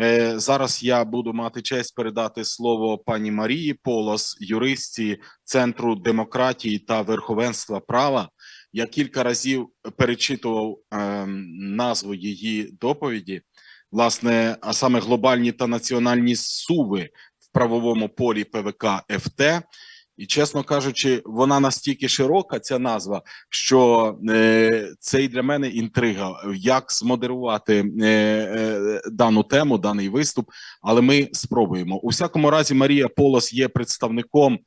Е, Зараз я буду мати честь передати слово пані Марії Полос, юристі Центру демократії та верховенства права. Я кілька разів перечитував ем, назву її доповіді, власне, а саме глобальні та національні суви в правовому полі ПВК ФТ. І, чесно кажучи, вона настільки широка, ця назва, що е, це і для мене інтрига, як змодерувати е, е, дану тему, даний виступ. Але ми спробуємо. У всякому разі, Марія Полос є представником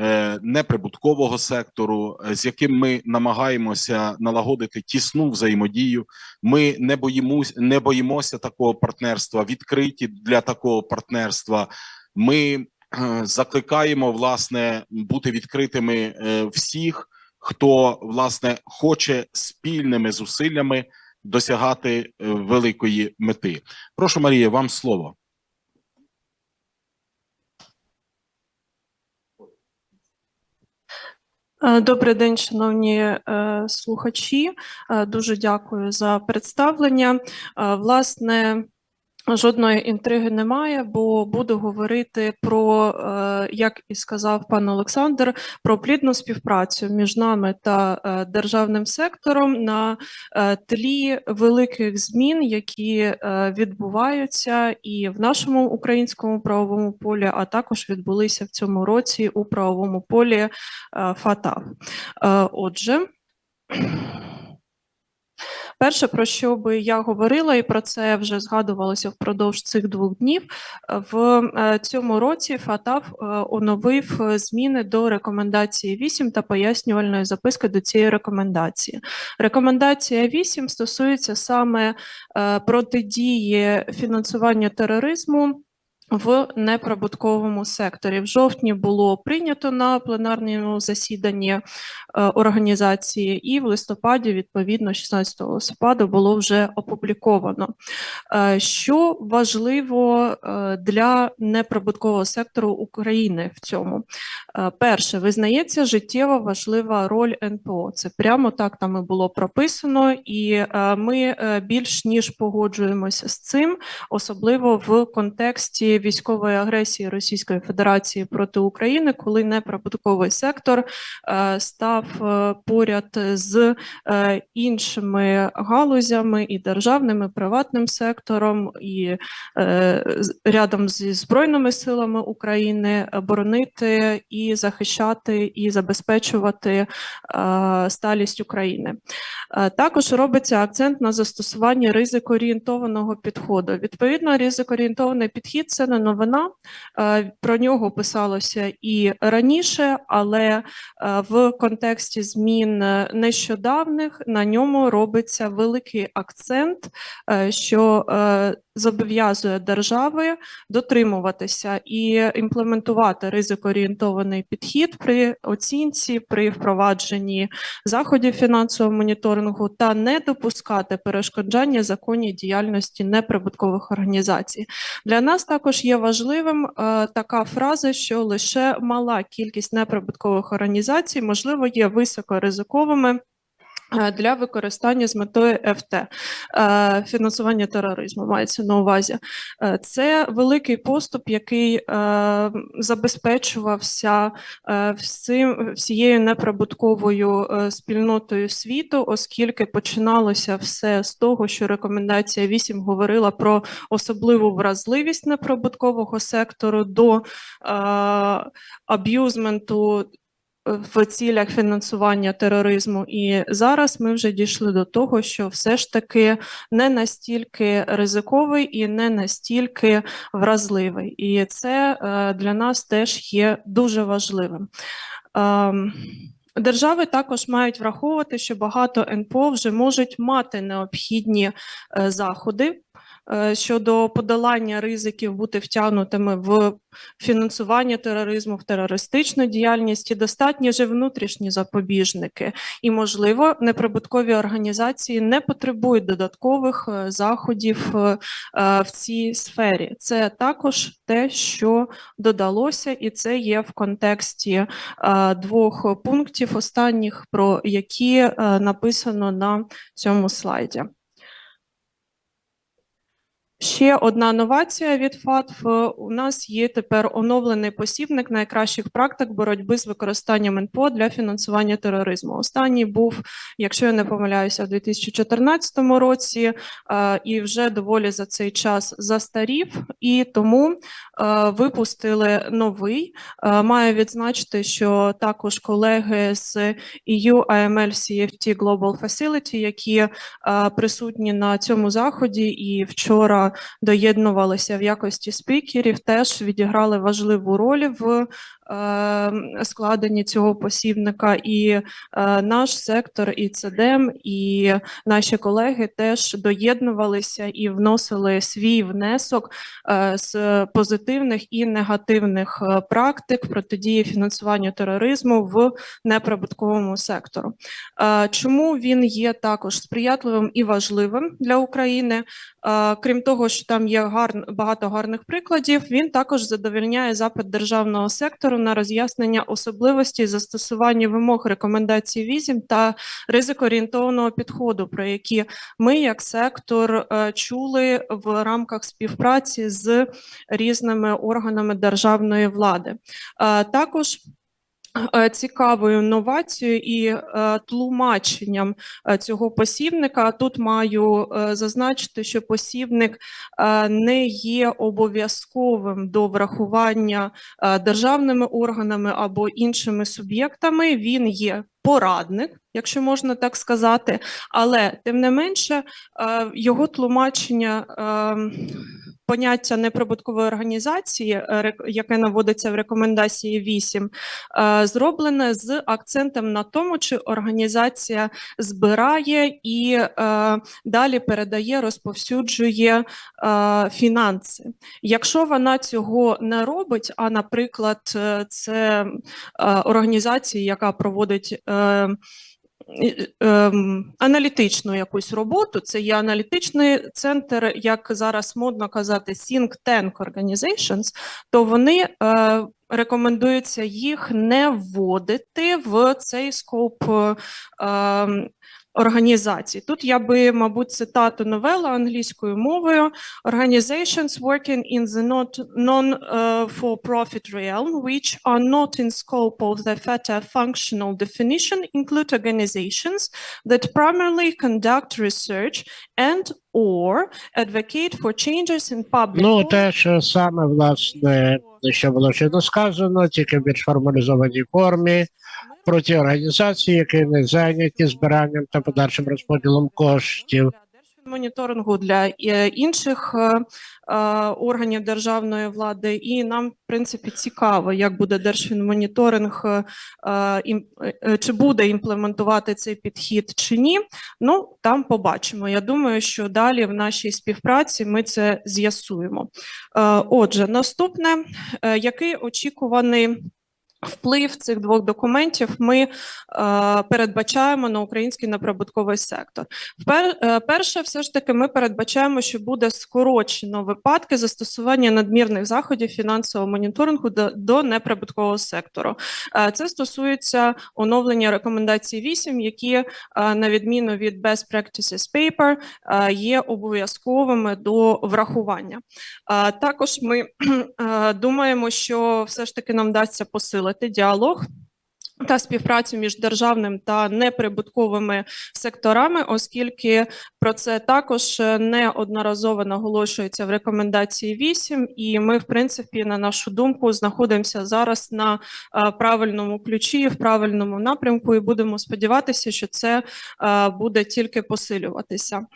е, неприбуткового сектору, е, з яким ми намагаємося налагодити тісну взаємодію. Ми не боїмось, не боїмося такого партнерства, відкриті для такого партнерства. Ми е, закликаємо власне бути відкритими всіх, хто власне хоче спільними зусиллями досягати е, великої мети. Прошу, Марія, вам слово. Е, Добрий день, шановні е, слухачі. Дуже дякую за представлення. Власне, жодної інтриги немає, бо буду говорити про, е, як і сказав пан Олександр, про плідну співпрацю між нами та е, державним сектором на е, тлі великих змін, які відбуваються і в нашому українському правовому полі, а також відбулися в цьому році у правовому полі ФАТАФ. Е, Отже, перше, про що би я говорила, і про це вже згадувалося впродовж цих двох днів. В е, цьому році ФАТАФ е, оновив е, зміни до рекомендації 8 та пояснювальної записки до цієї рекомендації. Рекомендація 8 стосується саме протидії фінансуванню тероризму в неприбутковому секторі. В жовтні було прийнято на пленарному засіданні е, організації, і в листопаді, відповідно, 16 листопада, було вже опубліковано. Е, Що важливо е, для неприбуткового сектору України в цьому? Перше, визнається життєво важлива роль НПО. Це прямо так там і було прописано, і ми більш ніж погоджуємося з цим, особливо в контексті військової агресії Російської Федерації проти України, коли неприбутковий сектор е, став е, поряд з е, іншими галузями і державним, і приватним сектором, і рядом зі Збройними силами України боронити і захищати, і забезпечувати сталість України. Е, Також робиться акцент на застосуванні ризикоорієнтованого підходу. Відповідно, ризикоорієнтований підхід це не новина. е, Про нього писалося і раніше, але е, в контексті змін нещодавних на ньому робиться великий акцент, що зобов'язує держави дотримуватися і імплементувати ризикоорієнтований підхід при оцінці, при впровадженні заходів фінансового моніторингу та не допускати перешкоджання законній діяльності неприбуткових організацій. Для нас також є важливим е, така фраза, що лише мала кількість неприбуткових організацій, можливо, є високоризиковими. Е, Для використання з метою ФТ е, фінансування тероризму мається на увазі. Е, Це великий поступ, який забезпечувався всім, всією неприбутковою спільнотою світу, оскільки починалося все з того, що рекомендація 8 говорила про особливу вразливість неприбуткового сектору до аб'юзменту в цілях фінансування тероризму. І зараз ми вже дійшли до того, що все ж таки не настільки ризиковий і не настільки вразливий. І це е, для нас теж є дуже важливим. Ем, Держави також мають враховувати, що багато НПО вже можуть мати необхідні е, заходи щодо подолання ризиків бути втягнутими в фінансування тероризму, в терористичну діяльність і достатні же внутрішні запобіжники. І, можливо, неприбуткові організації не потребують додаткових е, заходів е, е, в цій сфері. Це також те, що додалося, і це є в контексті е, двох пунктів останніх, про які е, написано на цьому слайді. Ще одна новація від ФАТФ. Е, У нас є тепер оновлений посібник найкращих практик боротьби з використанням НПО для фінансування тероризму. Останній був, якщо я не помиляюся, у 2014 році, е, і вже доволі за цей час застарів, і тому е, випустили новий. Маю відзначити, що також колеги з EU AML CFT Global Facility, які присутні на цьому заході і вчора доєднувалися в якості спікерів, теж відіграли важливу роль в е, складенні цього посібника. І е, наш сектор, і ЦДМ, і наші колеги теж доєднувалися і вносили свій внесок е, з позитивних і негативних е, практик протидії фінансуванню тероризму в неприбутковому сектору. Чому він є також сприятливим і важливим для України? Крім того, що там є гарн, багато гарних прикладів, він також задовольняє запит державного сектору на роз'яснення особливості застосування вимог рекомендацій візім та ризикоорієнтованого підходу, про які ми, як сектор, е, чули в рамках співпраці з різними органами державної влади. Е, Також цікавою новацією і е, тлумаченням е, цього посівника Тут маю е, зазначити, що посівник е, не є обов'язковим до врахування е, державними органами або іншими суб'єктами. Він є порадник, якщо можна так сказати, але тим не менше е, його тлумачення. е, Поняття неприбуткової організації, е, яке наводиться в рекомендації 8, е, зроблене з акцентом на тому, чи організація збирає і далі передає, розповсюджує фінанси. Якщо вона цього не робить, а, наприклад, це організація, яка проводить аналітичну якусь роботу. Це є аналітичний центр, як зараз модно казати, think tank organizations, то вони рекомендуються рекомендується їх не вводити в цей скоп е, ем, організацій. Тут я би, мабуть, цитату новела англійською мовою. Organizations working in the not, non-for-profit realm, which are not in scope of the FATA functional definition, include organizations that primarily conduct research and or advocate for changes in public Ну, те, що саме, власне, що було щойно сказано, тільки в більш формалізованій формі, про ті організації, які не зайняті збиранням та подальшим розподілом коштів. Моніторингу для е, інших е, е, органів державної влади, і нам, в принципі, цікаво, як буде Держфінмоніторинг, чи буде імплементувати цей підхід чи ні. Ну там побачимо. Я думаю, що далі в нашій співпраці ми це з'ясуємо. Отже, наступне, який очікуваний. Вплив цих двох документів ми е, передбачаємо на український неприбутковий сектор. Впер, е, перше, все ж таки, ми передбачаємо, що буде скорочено випадки застосування надмірних заходів фінансового моніторингу до, до неприбуткового сектору. Е, це стосується оновлення рекомендацій 8, які, е, на відміну від Best Practices Paper, е, є обов'язковими до врахування. Е, також ми е, думаємо, що все ж таки нам вдасться посилити діалог. Та співпрацю між державним та неприбутковими секторами, оскільки про це також е, неодноразово наголошується в рекомендації 8, і ми, в принципі, на нашу думку, знаходимося зараз на е, правильному ключі, в правильному напрямку, і будемо сподіватися, що це е, буде тільки посилюватися.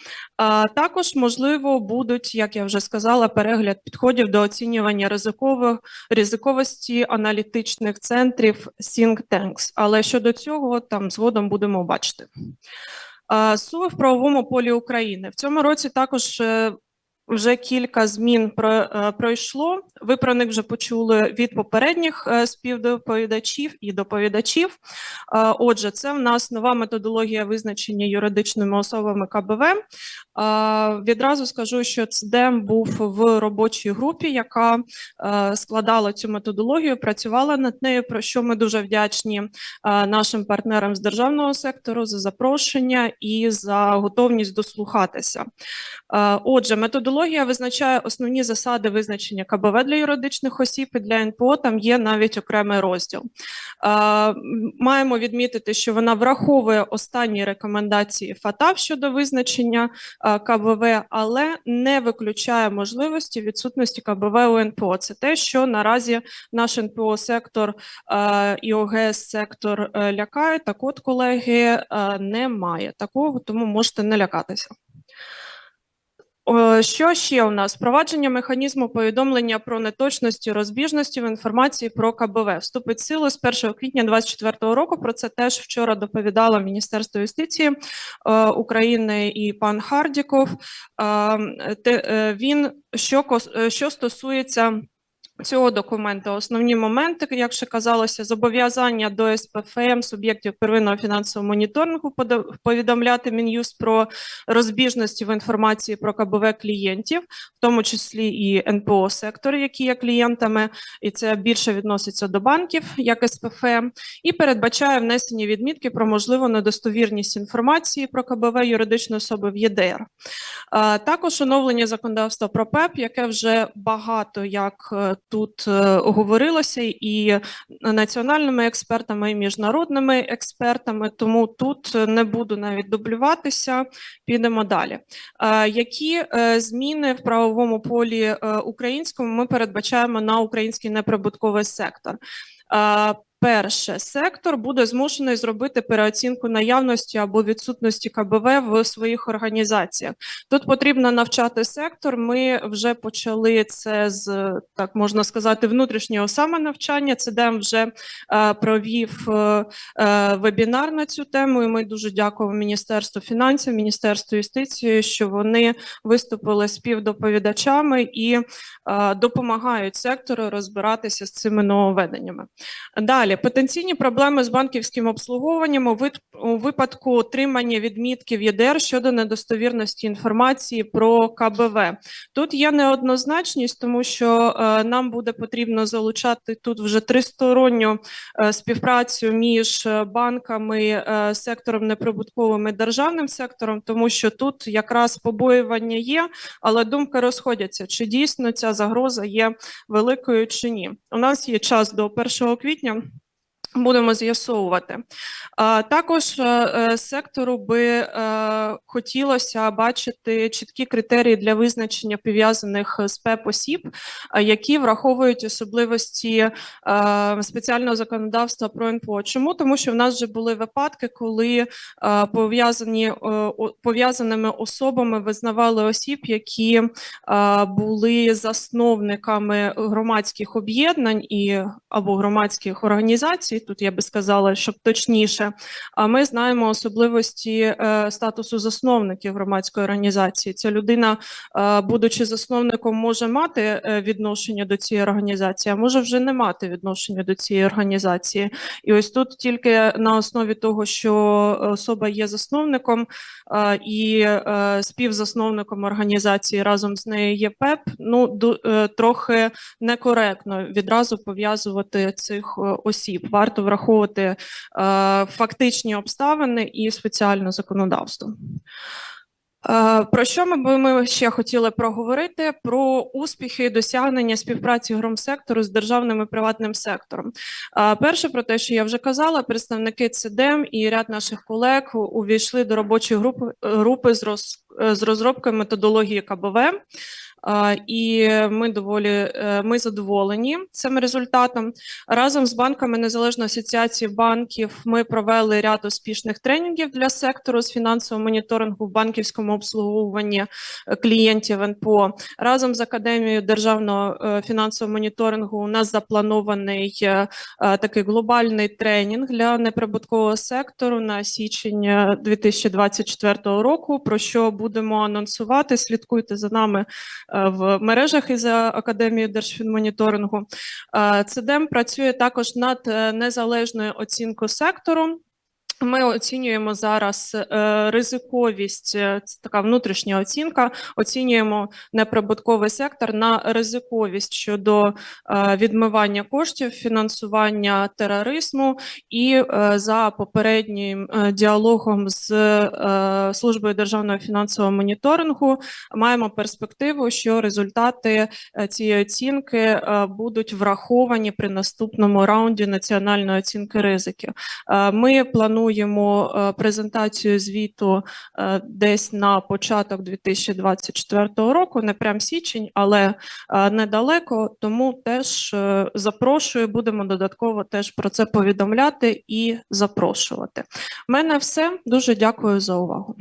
Також, можливо, будуть, як я вже сказала, перегляд підходів до оцінювання ризикових ризиковості аналітичних центрів think tanks. Але щодо цього там згодом будемо бачити. Суви в правовому полі України в цьому році також. Вже кілька змін е, пройшло. Ви про них вже почули від попередніх е, співдоповідачів і доповідачів. Е, Отже, це в нас нова методологія визначення юридичними особами КБВ. Відразу скажу, що ЦДЕМ був в робочій групі, яка складала цю методологію, працювала над нею, про що ми дуже вдячні нашим партнерам з державного сектору за запрошення і за готовність дослухатися. Отже, методологія методологія визначає основні засади визначення КБВ для юридичних осіб і для НПО. Там є навіть окремий розділ. Е, Маємо відмітити, що вона враховує останні рекомендації ФАТАВ щодо визначення е, КБВ, але не виключає можливості відсутності КБВ у НПО. Це те, що наразі наш НПО сектор е, і ОГС сектор е, лякає. Так от, колеги, е, немає такого, тому можете не лякатися. О, Що ще у нас? Впровадження механізму повідомлення про неточності розбіжності в інформації про КБВ вступить в силу з 1 квітня 2024 року. Про це теж вчора доповідало Міністерство юстиції е, України і пан Хардіков. Е, те- е, він що е, що стосується. Цього документу основні моменти, як ще казалося, зобов'язання до СПФМ суб'єктів первинного фінансового моніторингу повідомляти Мін'юст про розбіжності в інформації про КБВ клієнтів, в тому числі і НПО сектори, які є клієнтами, і це більше відноситься до банків, як СПФМ, і передбачає внесення відмітки про можливу недостовірність інформації про КБВ юридичної особи в ЄДР. Також оновлення законодавства про ПЕП, яке вже багато як е, тут е, говорилося, і національними експертами, і міжнародними експертами. Тому тут е, не буду навіть дублюватися. Підемо далі. Е, Які зміни в правовому полі українському ми передбачаємо на український неприбутковий сектор? Перше, сектор буде змушений зробити переоцінку наявності або відсутності КБВ в своїх організаціях. Тут потрібно навчати сектор. Ми вже почали це з так можна сказати внутрішнього самонавчання. ЦДМ вже е, провів е, е, вебінар на цю тему. І ми дуже дякуємо Міністерству фінансів, Міністерству юстиції, що вони виступили співдоповідачами і е, допомагають сектору розбиратися з цими нововведеннями. Далі потенційні проблеми з банківським обслуговуванням у випадку отримання відмітки в ЄДР щодо недостовірності інформації про КБВ. Тут є неоднозначність, тому що е, нам буде потрібно залучати тут вже тристоронню е, співпрацю між е, банками, сектором неприбутковим і державним сектором, тому що тут якраз побоювання є, але думки розходяться, чи дійсно ця загроза є великою чи ні. У нас є час до 1 квітня. Будемо з'ясовувати. Також е, е, сектору би е, хотілося бачити чіткі критерії для визначення пов'язаних з ПЕП осіб, які враховують особливості спеціального законодавства про НПО. Чому? Тому що в нас вже були випадки, коли пов'язані пов'язаними особами визнавали осіб, які були засновниками громадських об'єднань і або громадських організацій. Тут я би сказала, щоб точніше. А ми знаємо особливості е, статусу засновників громадської організації. Ця людина, е, будучи засновником, може мати е, відношення до цієї організації, а може вже не мати відношення до цієї організації. І ось тут тільки на основі того, що особа є засновником і співзасновником організації разом з нею є ПЕП. Ну трохи некоректно відразу пов'язувати цих осіб. Враховувати е, фактичні обставини і спеціальне законодавство. Е, Про що ми би ми ще хотіли проговорити? Про успіхи і досягнення співпраці громсектору з державним і приватним сектором. Е, Перше, про те, що я вже казала, представники ЦДМ і ряд наших колег увійшли до робочої групи, групи з, роз, е, з розробки методології КБВ. І ми доволі е, ми задоволені цим результатом. Разом з банками Незалежної асоціації банків ми провели ряд успішних тренінгів для сектору з фінансового моніторингу в банківському обслуговуванні е, клієнтів НПО. Разом з Академією державного е, фінансового моніторингу у нас запланований такий глобальний тренінг для неприбуткового сектору на січень е, 2024 року. Про що будемо анонсувати? Слідкуйте за нами в мережах із Академії держфінмоніторингу. Е, ЦДМ працює також над е, незалежною оцінкою сектору. Ми оцінюємо зараз е, ризиковість, е, це така внутрішня оцінка. Оцінюємо неприбутковий сектор на ризиковість щодо е, відмивання коштів, фінансування тероризму, і за попереднім діалогом з службою державного фінансового моніторингу маємо перспективу, що результати цієї оцінки будуть враховані при наступному раунді національної оцінки ризиків. Ми плануємо е, презентацію звіту е, десь на початок 2024 року, не прям січень, але е, недалеко. Тому теж запрошую, будемо додатково теж про це повідомляти і запрошувати. У мене все. Дуже дякую за увагу.